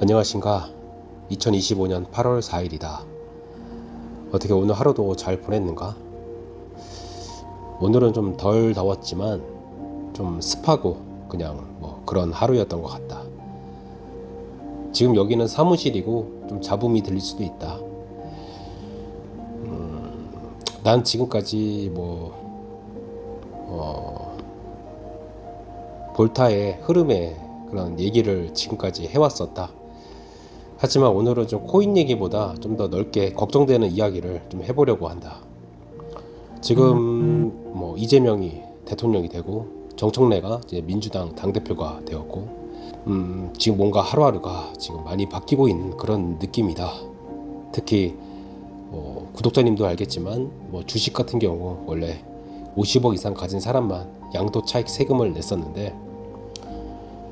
안녕하신가? 2025년 8월 4일이다. 어떻게 오늘 하루도 잘 보냈는가? 오늘은 좀 덜 더웠지만 좀 습하고 그냥 뭐 그런 하루였던 것 같다. 지금 여기는 사무실이고 좀 잡음이 들릴 수도 있다. 음, 난 지금까지 뭐 어, 볼타의 흐름에 그런 얘기를 지금까지 해왔었다. 하지만 오늘은 좀 코인 얘기보다 좀 더 넓게 걱정되는 이야기를 좀 해보려고 한다. 지금 뭐 이재명이 대통령이 되고 정청래가 이제 민주당 당 대표가 되었고, 음, 지금 뭔가 하루하루가 지금 많이 바뀌고 있는 그런 느낌이다. 특히 뭐 구독자님도 알겠지만 뭐 주식 같은 경우 원래 50억 이상 가진 사람만 양도 차익 세금을 냈었는데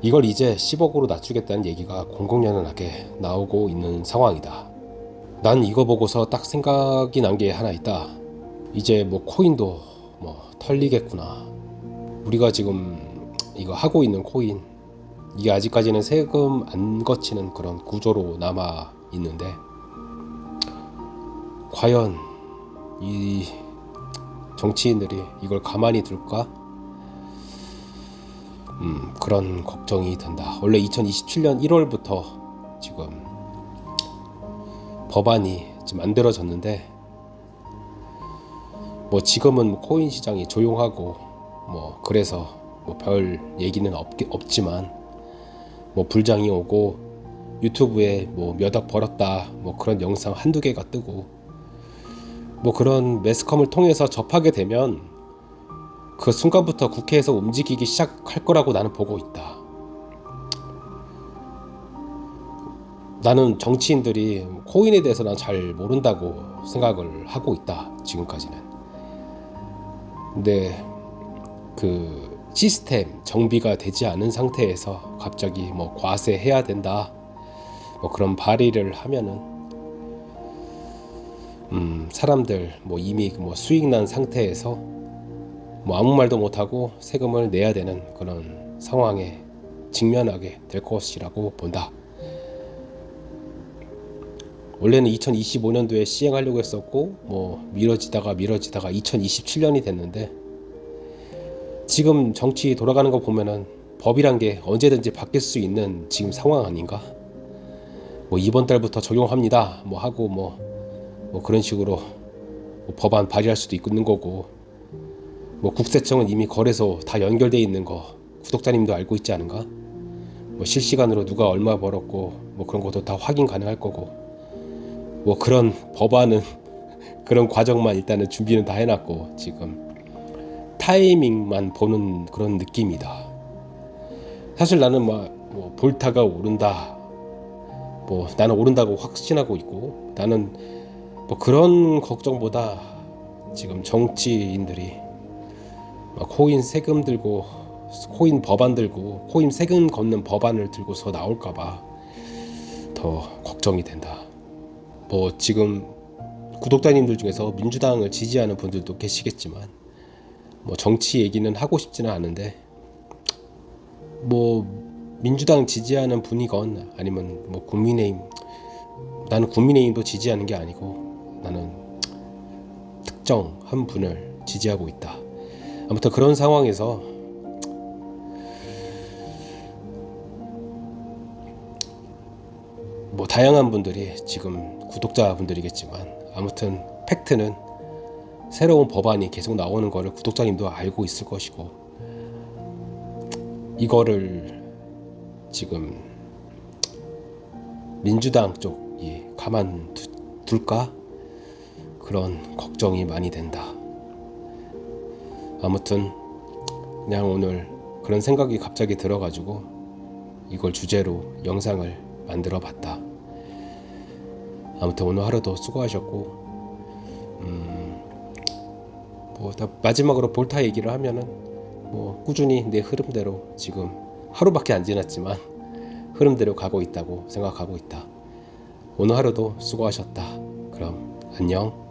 이걸 이제 10억으로 낮추겠다는 얘기가 공공연하게 나오고 있는 상황이다. 난 이거 보고서 딱 생각이 난 게 하나 있다. 이제 뭐 코인도 뭐 털리겠구나. 우리가 지금 이거 하고 있는 코인 이게 아직까지는 세금 안 거치는 그런 구조로 남아 있는데 과연 이 정치인들이 이걸 가만히 둘까? 음, 그런 걱정이 든다. 원래 2027년 1월부터 지금 법안이 지금 만들어졌는데 뭐 지금은 뭐 코인 시장이 조용하고 뭐 그래서 뭐 별 얘기는 없, 없지만 뭐 불장이 오고 유튜브에 뭐 몇 억 벌었다 뭐 그런 영상 한두 개가 뜨고 뭐 그런 매스컴을 통해서 접하게 되면 그 순간부터 국회에서 움직이기 시작할 거라고 나는 보고 있다. 나는 정치인들이 코인에 대해서 난 잘 모른다고 생각을 하고 있다. 지금까지는. 근데 그 시스템 정비가 되지 않은 상태에서 갑자기 뭐 과세해야 된다. 뭐 그런 발의를 하면은 음, 사람들 뭐 이미 뭐 수익 난 상태에서 뭐 아무 말도 못하고 세금을 내야 되는 그런 상황에 직면하게 될 것이라고 본다. 원래는 2025년도에 시행하려고 했었고 뭐 미뤄지다가 미뤄지다가 2027년이 됐는데 지금 정치 돌아가는 거 보면은 법이란 게 언제든지 바뀔 수 있는 지금 상황 아닌가? 뭐 이번 달부터 적용합니다. 뭐 하고 뭐, 뭐 그런 식으로 뭐 법안 발의할 수도 있는 거고 뭐 국세청은 이미 거래소 다 연결돼 있는 거 구독자님도 알고 있지 않은가? 뭐 실시간으로 누가 얼마 벌었고 뭐 그런 것도 다 확인 가능할 거고 뭐 그런 법안은 그런 과정만 일단은 준비는 다 해놨고 지금 타이밍만 보는 그런 느낌이다. 사실 나는 막 뭐 볼타가 오른다. 뭐 나는 오른다고 확신하고 있고 나는 뭐 그런 걱정보다 지금 정치인들이 막 코인 세금 들고 코인 법안 들고 코인 세금 걷는 법안을 들고서 나올까봐 더 걱정이 된다. 뭐 지금 구독자님들 중에서 민주당을 지지하는 분들도 계시겠지만 뭐 정치 얘기는 하고 싶지는 않은데 뭐 민주당 지지하는 분이건 아니면 뭐 국민의힘 나는 국민의힘도 지지하는 게 아니고 나는 특정 한 분을 지지하고 있다. 아무튼 그런 상황에서 뭐 다양한 분들이 지금 구독자분들이겠지만 아무튼 팩트는 새로운 법안이 계속 나오는 거를 구독자님도 알고 있을 것이고 이거를 지금 민주당 쪽이 가만 두, 둘까 그런 걱정이 많이 된다. 아무튼 그냥 오늘 그런 생각이 갑자기 들어가지고 이걸 주제로 영상을 만들어 봤다. 아무튼 오늘 하루도 수고하셨고 음, 뭐 마지막으로 볼타 얘기를 하면은 뭐 꾸준히 내 흐름대로 지금 하루밖에 안 지났지만 흐름대로 가고 있다고 생각하고 있다. 오늘 하루도 수고하셨다. 그럼 안녕.